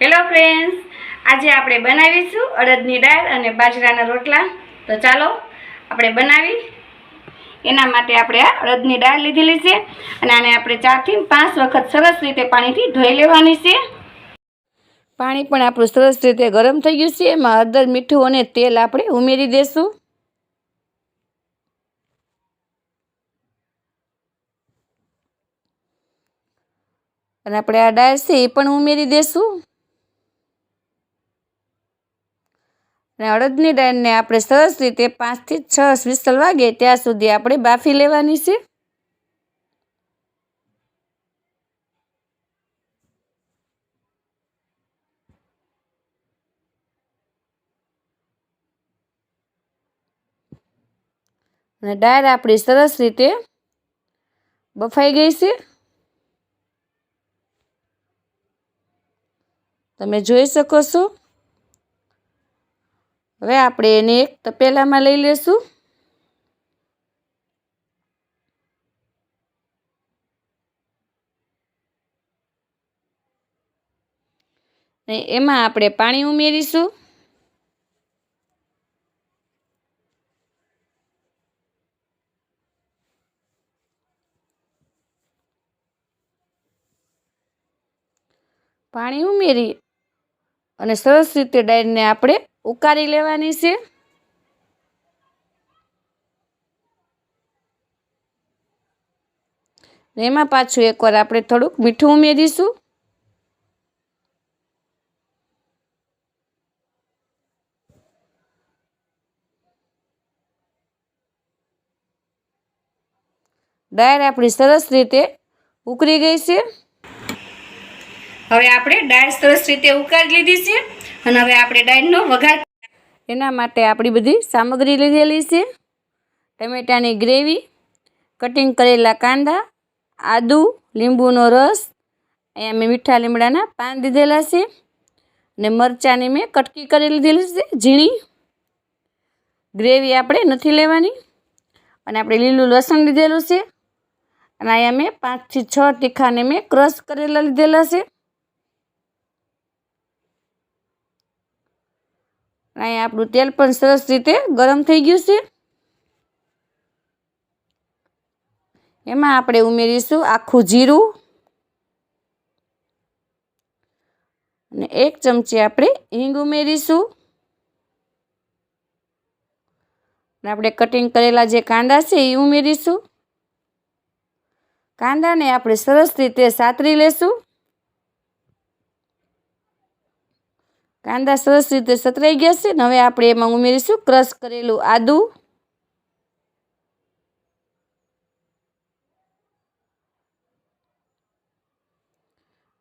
Hello friends આજે આપણે બનાવીશું અડદની દાળ અને બાજરાના રોટલા. તો ચાલો, આપણે બનાવી. એના માટે આપણે આ અડદની દાળ લીધેલી છે અને આને આપણે ચારથી પાંચ વખત સરસ રીતે પાણીથી ધોઈ લેવાની છે. પાણી પણ આપણું સરસ રીતે ગરમ થઈ ગયું છે. એમાં હળદર, મીઠું અને તેલ આપણે ઉમેરી દઈશું અને આપણે આ દાળ છે એ પણ ઉમેરી દઈશું અને અડદની દાળને આપણે સરસ રીતે પાંચથી છ વિસલ વાગે ત્યાં સુધી આપણે બાફી લેવાની છે. અને દાળ આપણી સરસ રીતે બફાઈ ગઈ છે. તમે જોઈ શકો છો. હવે આપણે એને એક તપેલામાં લઈ લેશું. ને એમાં આપણે પાણી ઉમેરીશું. પાણી ઉમેરી અને સરસ રીતે દાળને આપણે ઉકાળી લેવાની છે. એમાં પાછું એકવાર આપણે થોડુંક મીઠું ઉમેરીશું. ડાયર આપણી સરસ રીતે ઉકળી ગઈ છે. હવે આપણે દાળ સરસ રીતે ઉકાળી લીધી છે. અને હવે આપણે ડાળનો વઘાર એના માટે આપણી બધી સામગ્રી લીધેલી છે. ટમેટાની ગ્રેવી, કટિંગ કરેલા કાંદા, આદુ, લીંબુનો રસ, અહીંયા મેં મીઠા લીમડાના પાન દીધેલા છે. અને મરચાંની મેં કટકી કરી લીધેલી છે, ઝીણી. ગ્રેવી આપણે નથી લેવાની. અને આપણે લીલું લસણ લીધેલું છે. અને અહીંયા મેં પાંચથી છ તીખાને મેં ક્રશ કરેલા લીધેલા છે. અહીંયા આપણું તેલ પણ સરસ રીતે ગરમ થઈ ગયું છે. એમાં આપણે ઉમેરીશું આખું જીરું. અને એક ચમચી આપણે હિંગ ઉમેરીશું. અને આપણે કટિંગ કરેલા જે કાંદા છે એ ઉમેરીશું. કાંદાને આપણે સરસ રીતે સાતરી લેશું. કાંદા સરસ રીતે સતરાઈ ગયા છે ને હવે આપણે એમાં ઉમેરીશું ક્રશ કરેલું આદું.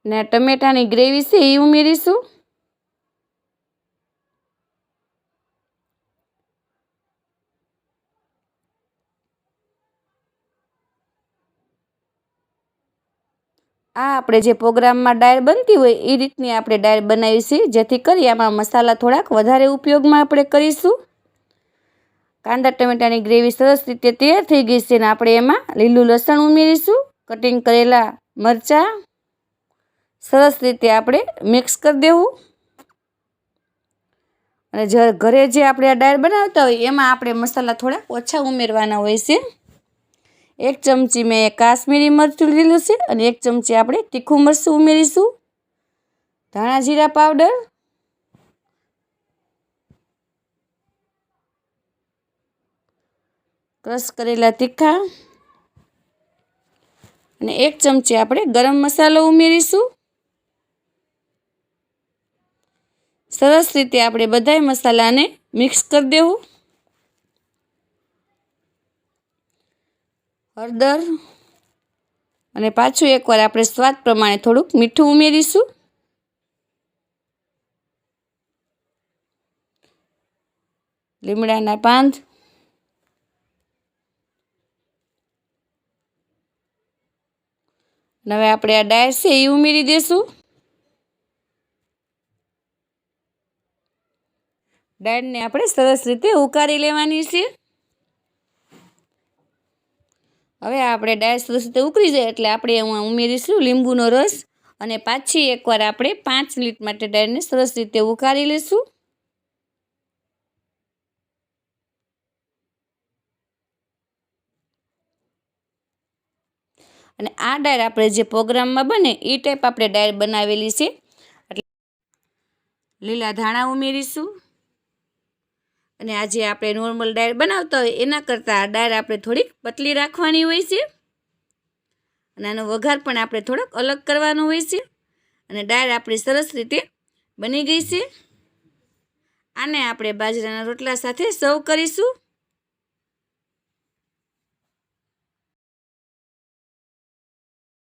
ને ટમેટાની ગ્રેવી છે એ ઉમેરીશું. આ આપણે જે પ્રોગ્રામમાં ડાળ બનતી હોય એ રીતની આપણે ડાળ બનાવી છે. જેથી કરી આમાં મસાલા થોડાક વધારે ઉપયોગમાં આપણે કરીશું. કાંદા ટમેટાની ગ્રેવી સરસ રીતે તૈયાર થઈ ગઈ છે ને આપણે એમાં લીલું લસણ ઉમેરીશું. કટિંગ કરેલા મરચાં સરસ રીતે આપણે મિક્સ કરી દેવું. અને જ ઘરે જે આપણે આ દાળ બનાવતા હોય એમાં આપણે મસાલા થોડા ઓછા ઉમેરવાના હોય છે. એક ચમચી મેં કાશ્મીરી મરચું લીધું છે અને એક ચમચી આપણે તીખું મરચું ઉમેરીશું. ધાણા જીરા પાવડર. ક્રશ કરેલા તીખા. અને એક ચમચી આપણે ગરમ મસાલો ઉમેરીશું. સરસ રીતે આપણે બધાય મસાલાને મિક્સ કરી દેવું. હળદર અને પાછું એકવાર આપણે સ્વાદ પ્રમાણે થોડુંક મીઠું ઉમેરીશું. લીમડાના પાંદ. હવે આપણે આ ડાળ છે એ ઉમેરી દઈશું ડાયરને આપણે સરસ રીતે ઉકાળી લેવાની છે. હવે આપણે દાળ સરસ રીતે ઉકળી જાય એટલે આપણે એમાં ઉમેરીશું લીંબુનો રસ અને પાછી એકવાર આપણે પાંચ મિનિટ માટે દાળને સરસ રીતે ઉકાળી લઈશું અને આ ડાયર આપણે જે પ્રોગ્રામમાં બને એ ટાઈપ આપણે ડાયર બનાવેલી છે. એટલે લીલા ધાણા ઉમેરીશું. અને આજે આપણે નોર્મલ ડાયર બનાવતા હોય એના કરતાં દાળ આપણે થોડીક પતલી રાખવાની હોય છે. અને આનો વઘાર પણ આપણે થોડોક અલગ કરવાનો હોય છે. અને ડાયર આપણી સરસ રીતે બની ગઈ છે. આને આપણે બાજરાના રોટલા સાથે સર્વ કરીશું.